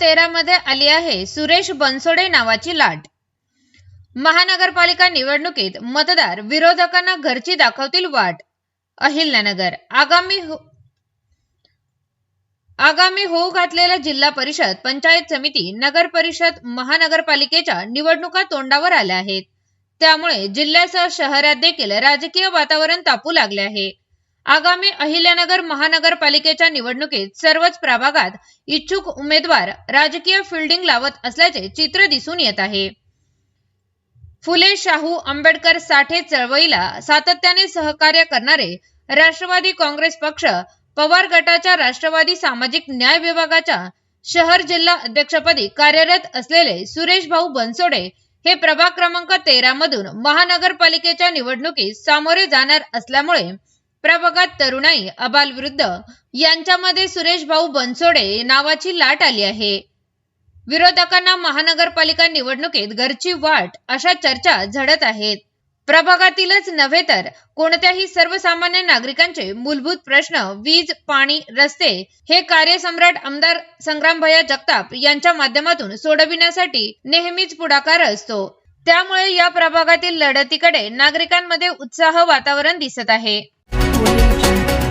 तेरामध्ये आली आहे सुरेश बनसोडे नावाची लाट. महानगरपालिका निवडणुकीत मतदार विरोधकांना घरची दाखवतील वाट. अहिल्यानगर आगामी हो- आगामी होऊ घातलेल्या जिल्हा परिषद पंचायत समिती नगर परिषद महानगरपालिकेच्या निवडणुका तोंडावर आल्या आहेत. त्यामुळे जिल्ह्यासह शहरात देखील राजकीय वातावरण तापू लागले आहे. आगामी अहिल्यानगर महानगरपालिकेच्या निवडणुकीत सर्वच प्रभागात इच्छुक उमेदवार राजकीय फिल्डिंग लावत असल्याचे चित्र दिसून येत आहे. फुले शाहू आंबेडकर साठे चळवळीला सातत्याने सहकार्य करणारे राष्ट्रवादी काँग्रेस पक्ष पवार गटाच्या राष्ट्रवादी सामाजिक न्याय विभागाच्या शहर जिल्हा अध्यक्षपदी कार्यरत असलेले सुरेश भाऊ बनसोडे हे प्रभाग क्रमांक तेरा मधून महानगरपालिकेच्या निवडणुकीत सामोरे जाणार असल्यामुळे प्रभागात तरुणाई अबालवृद्ध यांच्यामध्ये सुरेश भाऊ बनसोडे नावाची लाट आली आहे. विरोधकांना महानगरपालिका निवडणुकीत घरची वाट अशा चर्चा झडत आहेत. प्रभागातीलच नव्हे तर कोणत्याही सर्वसामान्य नागरिकांचे मूलभूत प्रश्न वीज पाणी रस्ते हे कार्यसम्राट आमदार संग्रामभया जगताप यांच्या माध्यमातून सोडविण्यासाठी नेहमीच पुढाकार असतो. त्यामुळे या प्रभागातील लढतीकडे नागरिकांमध्ये उत्साह वातावरण दिसत आहे. 我也不。